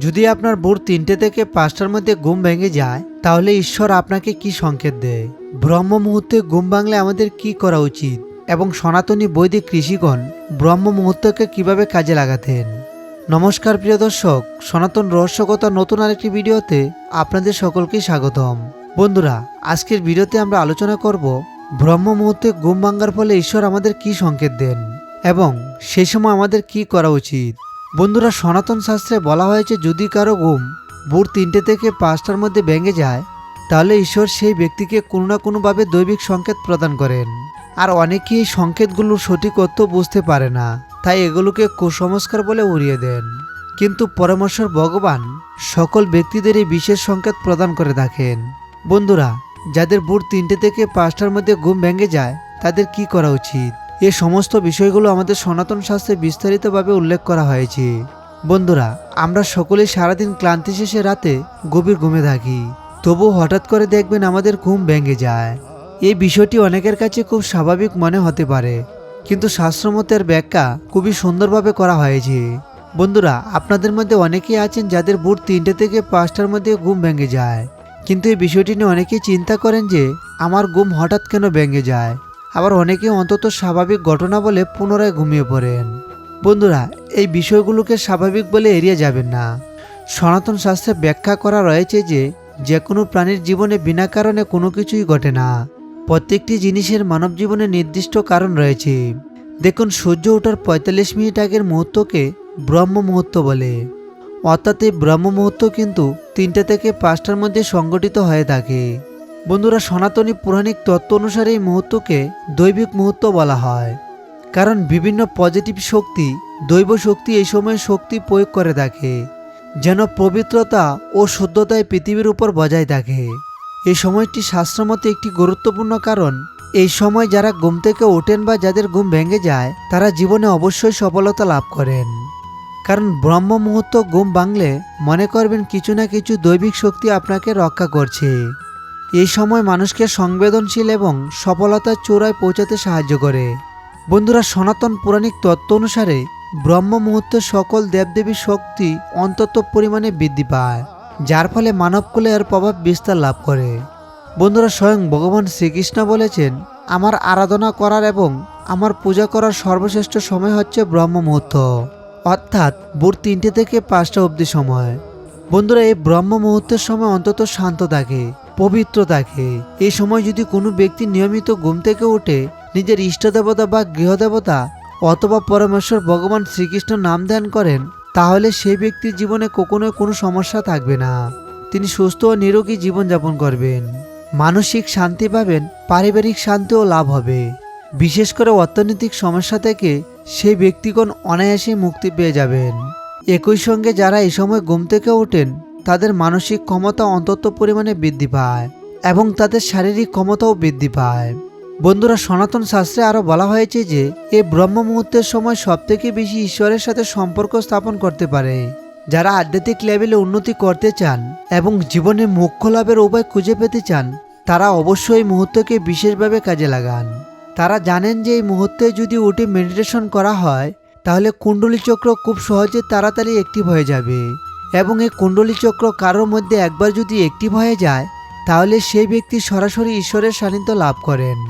যদি আপনার ভোর তিনটে থেকে পাঁচটার মধ্যে ঘুম ভেঙে যায়, তাহলে ঈশ্বর আপনাকে কি সংকেত দেয়? ব্রহ্ম মুহূর্তে ঘুম ভাঙলে আমাদের কি করা উচিত? এবং সনাতনী বৈদিক কৃষিগণ ব্রহ্ম মুহূর্তকে কীভাবে কাজে লাগাতেন? নমস্কার, প্রিয় দর্শক। সনাতন রহস্যকতা নতুন আরেকটি ভিডিওতে আপনাদের সকলকে স্বাগতম। বন্ধুরা, আজকের ভিডিওতে আমরা আলোচনা করব ব্রহ্ম মুহূর্তে ঘুম ভাঙ্গার ফলে ঈশ্বর আমাদের কি সংকেত দেন এবং সেই সময় আমাদের কি করা উচিত। বন্ধুরা সনাতন শাস্ত্রে বলা হয়েছে, যদি কারও ঘুম ভোর তিনটে থেকে পাঁচটার মধ্যে ভেঙে যায়, তাহলে ঈশ্বর সেই ব্যক্তিকে কোনো না কোনোভাবে দৈবিক সংকেত প্রদান করেন। আর অনেকেই এই সংকেতগুলোর সঠিক অর্থ বুঝতে পারে না, তাই এগুলোকে কুসংস্কার বলে উড়িয়ে দেন। কিন্তু পরমেশ্বর ভগবান সকল ব্যক্তিদের এই বিশেষ সংকেত প্রদান করে থাকেন। বন্ধুরা, যাদের ভোর তিনটে থেকে পাঁচটার মধ্যে ঘুম ভেঙে যায়, তাদের কি করা উচিত? এ সমস্ত বিষয়গুলো আমাদের সনাতন শাস্ত্রে বিস্তারিতভাবে উল্লেখ করা হয়েছে। বন্ধুরা, আমরা সকলেই সারাদিন ক্লান্তি শেষে রাতে গভীর ঘুমে থাকি। তবু হঠাৎ করে দেখবেন আমাদের ঘুম ভেঙে যায়। এই বিষয়টি অনেকের কাছে খুব স্বাভাবিক মনে হতে পারে, কিন্তু শাস্ত্রমতের ব্যাখ্যা খুবই সুন্দরভাবে করা হয়েছে। বন্ধুরা, আপনাদের মধ্যে অনেকেই আছেন যাদের ভোর তিনটে থেকে পাঁচটার মধ্যে ঘুম ভেঙে যায়। কিন্তু এই বিষয়টি নিয়ে অনেকেই চিন্তা করেন যে, আমার ঘুম হঠাৎ কেন ভেঙে যায়? আবার অনেকে অন্তত স্বাভাবিক ঘটনা বলে পুনরায় ঘুমিয়ে পড়েন। বন্ধুরা, এই বিষয়গুলোকে স্বাভাবিক বলে এড়িয়ে যাবেন না। সনাতন শাস্ত্রে ব্যাখ্যা করা রয়েছে যে যে কোনো প্রাণীর জীবনে বিনা কারণে কোনো কিছুই ঘটে না। প্রত্যেকটি জিনিসের মানব জীবনে নির্দিষ্ট কারণ রয়েছে। দেখুন, সূর্য ওঠার পঁয়তাল্লিশ মিনিট আগের মুহূর্তকে ব্রহ্ম মুহূর্ত বলে। অর্থাৎ এই ব্রহ্ম মুহূর্ত কিন্তু তিনটে থেকে পাঁচটার মধ্যে সংগঠিত হয়ে থাকে। বন্ধুরা, সনাতনী পৌরাণিক তত্ত্ব অনুসারে এই মুহূর্তকে দৈবিক মুহূর্ত বলা হয়। কারণ বিভিন্ন পজিটিভ শক্তি, দৈব শক্তি এই সময় শক্তি প্রয়োগ করে থাকে, যেন পবিত্রতা ও শুদ্ধতায় পৃথিবীর উপর বজায় থাকে। এই সময়টি শাস্ত্রমতে একটি গুরুত্বপূর্ণ কারণ। এই সময় যারা ঘুম থেকে ওঠেন বা যাদের ঘুম ভেঙে যায়, তারা জীবনে অবশ্যই সফলতা লাভ করেন। কারণ ব্রহ্ম মুহূর্ত ঘুম ভাঙলে মনে করবেন কিছু না কিছু দৈবিক শক্তি আপনাকে রক্ষা করছে। এই সময় মানুষকে সংবেদনশীল এবং সফলতার চূড়ায় পৌঁছাতে সাহায্য করে। বন্ধুরা, সনাতন পৌরাণিক তত্ত্ব অনুসারে ব্রহ্ম মুহূর্তে সকল দেবদেবীর শক্তি অন্তত পরিমাণে বৃদ্ধি পায়, যার ফলে মানবকুলে এর প্রভাব বিস্তার লাভ করে। বন্ধুরা, স্বয়ং ভগবান শ্রীকৃষ্ণ বলেছেন, আমার আরাধনা করার এবং আমার পূজা করার সর্বশ্রেষ্ঠ সময় হচ্ছে ব্রহ্ম মুহূর্ত অর্থাৎ ভোর তিনটে থেকে পাঁচটা অবধি সময়। বন্ধুরা, এই ব্রহ্ম মুহূর্তের সময় অন্তত শান্ত থাকে। পবিত্র থাকে এই সময় যদি কোনো ব্যক্তি নিয়মিত ঘুম থেকে উঠে নিজের ইষ্টদেবতা বা গৃহদেবতা অথবা পরমেশ্বর ভগবান শ্রীকৃষ্ণ নাম ধ্যান করেন, তাহলে সেই ব্যক্তির জীবনে কখনোই কোনো সমস্যা থাকবে না। তিনি সুস্থ ও নিরোগী জীবনযাপন করবেন। মানসিক শান্তি পাবেন, পারিবারিক শান্তিও লাভ হবে। বিশেষ করে অর্থনৈতিক সমস্যা থেকে সেই ব্যক্তিগণ অনায়াসে মুক্তি পেয়ে যাবেন। একই সঙ্গে যারা এই সময় ঘুম থেকে ওঠেন তাদের মানসিক ক্ষমতা অন্তত পরিমাণে বৃদ্ধি পায় এবং তাদের শারীরিক ক্ষমতাও বৃদ্ধি পায়। বন্ধুরা, সনাতন শাস্ত্রে আরও বলা হয়েছে যে এই ব্রহ্ম মুহূর্তের সময় সবথেকে বেশি ঈশ্বরের সাথে সম্পর্ক স্থাপন করতে পারে। যারা আধ্যাত্মিক লেভেলে উন্নতি করতে চান এবং জীবনে মোক্ষ লাভের উপায় খুঁজে পেতে চান, তারা অবশ্যই মুহূর্তকে বিশেষভাবে কাজে লাগান। তারা জানেন যে এই মুহূর্তে যদি উঠে মেডিটেশন করা হয়, তাহলে কুণ্ডলী চক্র খুব সহজে তাড়াতাড়ি অ্যাক্টিভ হয়ে যাবে। এবং এই কুণ্ডলী চক্র কারোর মধ্যে একবার যদি অ্যাক্টিভ হয়ে যায়, তাহলে সেই ব্যক্তি সরাসরি ঈশ্বরের সান্নিধ্য লাভ করেন।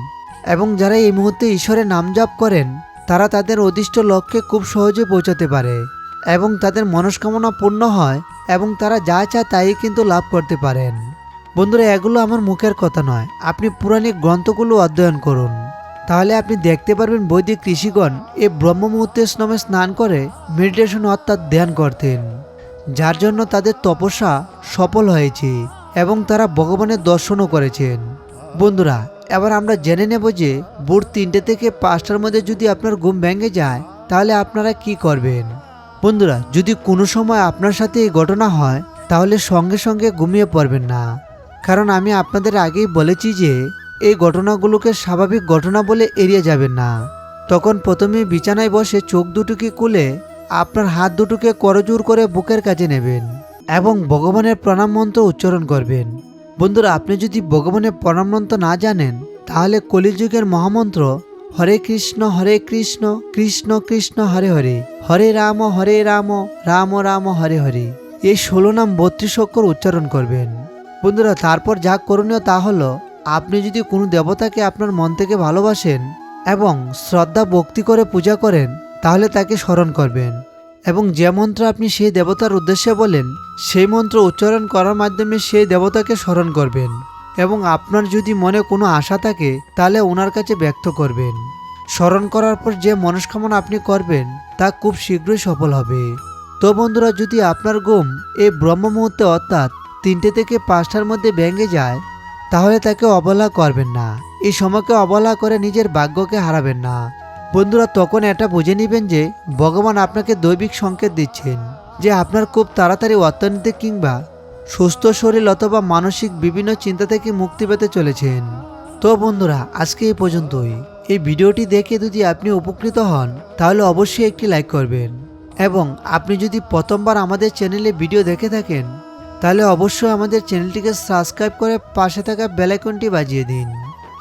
এবং যারা এই মুহূর্তে ঈশ্বরের নাম জপ করেন, তারা তাদের অদিষ্ট লক্ষ্যে খুব সহজে পৌঁছাতে পারে এবং তাদের মনস্কামনা পূর্ণ হয় এবং তারা যা চায় তাই কিন্তু লাভ করতে পারেন। বন্ধুরা, এগুলো আমার মুখের কথা নয়। আপনি পুরাণিক গ্রন্থগুলো অধ্যয়ন করুন। তাহলে আপনি দেখতে পারবেন বৈদিক কৃষিগণ এই ব্রহ্ম স্নামে স্নান করে মেডিটেশন অর্থাৎ ধ্যান করতেন। যার জন্য তাদের তপস্যা সফল হয়েছে এবং তারা ভগবানের দর্শনও করেছেন। বন্ধুরা, এবার আমরা জেনে নেব যে ভোর তিনটে থেকে পাঁচটার মধ্যে যদি আপনার ঘুম ভেঙে যায়, তাহলে আপনারা কি করবেন? বন্ধুরা, যদি কোনো সময় আপনার সাথে এই ঘটনা হয়, তাহলে সঙ্গে সঙ্গে ঘুমিয়ে পড়বেন না। কারণ আমি আপনাদের আগেই বলেছি যে, এই ঘটনাগুলোকে স্বাভাবিক ঘটনা বলে এড়িয়ে যাবেন না। তখন প্রথমে বিছানায় বসে চোখ দুটোকে খুলে আপনার হাত দুটোকে করজোর করে বুকের কাছে নেবেন এবং ভগবানের প্রণাম মন্ত্র উচ্চারণ করবেন। বন্ধুরা, আপনি যদি ভগবানের প্রণাম মন্ত্র না জানেন, তাহলে কলিযুগের মহামন্ত্র হরে কৃষ্ণ হরে কৃষ্ণ কৃষ্ণ কৃষ্ণ, হরে হরে হরে রাম হরে রাম রাম রাম, হরে হরে এই ষোলো নাম বত্রিশ অক্ষর উচ্চারণ করবেন। বন্ধুরা, তারপর যা করণীয় তা হলো, আপনি যদি কোনো দেবতাকে আপনার মন থেকে ভালোবাসেন এবং শ্রদ্ধা ভক্তি করে পূজা করেন তাহলে তাকে স্মরণ করবেন। এবং যে মন্ত্র আপনি সেই দেবতার উদ্দেশ্যে বলেন, সেই মন্ত্র উচ্চারণ করার মাধ্যমে সেই দেবতাকে স্মরণ করবেন। এবং আপনার যদি মনে কোনো আশা থাকে, তাহলে ওনার কাছে ব্যক্ত করবেন। স্মরণ করার পর যে মনস্কামনা আপনি করবেন, তা খুব শীঘ্রই সফল হবে। তো বন্ধুরা, যদি আপনার ঘুম এই ব্রহ্ম মুহূর্তে অর্থাৎ তিনটে থেকে পাঁচটার মধ্যে ভেঙে যায়, তাহলে তাকে অবহেলা করবেন না। এই সময়কে অবহেলা করে নিজের ভাগ্যকে হারাবেন না। বন্ধুরা, তখন এটা বুঝে নেবেন যে ভগবান আপনাকে দৈবিক সংকেত দিচ্ছেন যে আপনার খুব তাড়াতাড়ি অর্থনীতি কিংবা সুস্থ শরীর অথবা মানসিক বিভিন্ন চিন্তা থেকে মুক্তি পেতে চলেছেন। তো বন্ধুরা, আজকে এই পর্যন্তই। এই ভিডিওটি দেখে যদি আপনি উপকৃত হন, তাহলে অবশ্যই একটি লাইক করবেন। এবং আপনি যদি প্রথমবার আমাদের চ্যানেলে ভিডিও দেখে থাকেন, তাহলে অবশ্যই আমাদের চ্যানেলটিকে সাবস্ক্রাইব করে পাশে থাকা বেলাইকনটি বাজিয়ে দিন।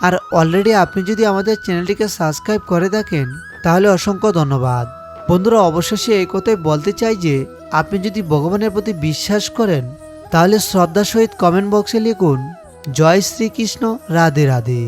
আর অলরেডি আপনি যদি আমাদের চ্যানেলটিকে সাবস্ক্রাইব করে থাকেন, তাহলে অসংখ্য ধন্যবাদ। বন্ধুরা, অবশেষে এই কথাই বলতে চাই যে, আপনি যদি ভগবানের প্রতি বিশ্বাস করেন, তাহলে শ্রদ্ধা সহিত কমেন্ট বক্সে লিখুন, জয় শ্রীকৃষ্ণ, রাধে রাধে।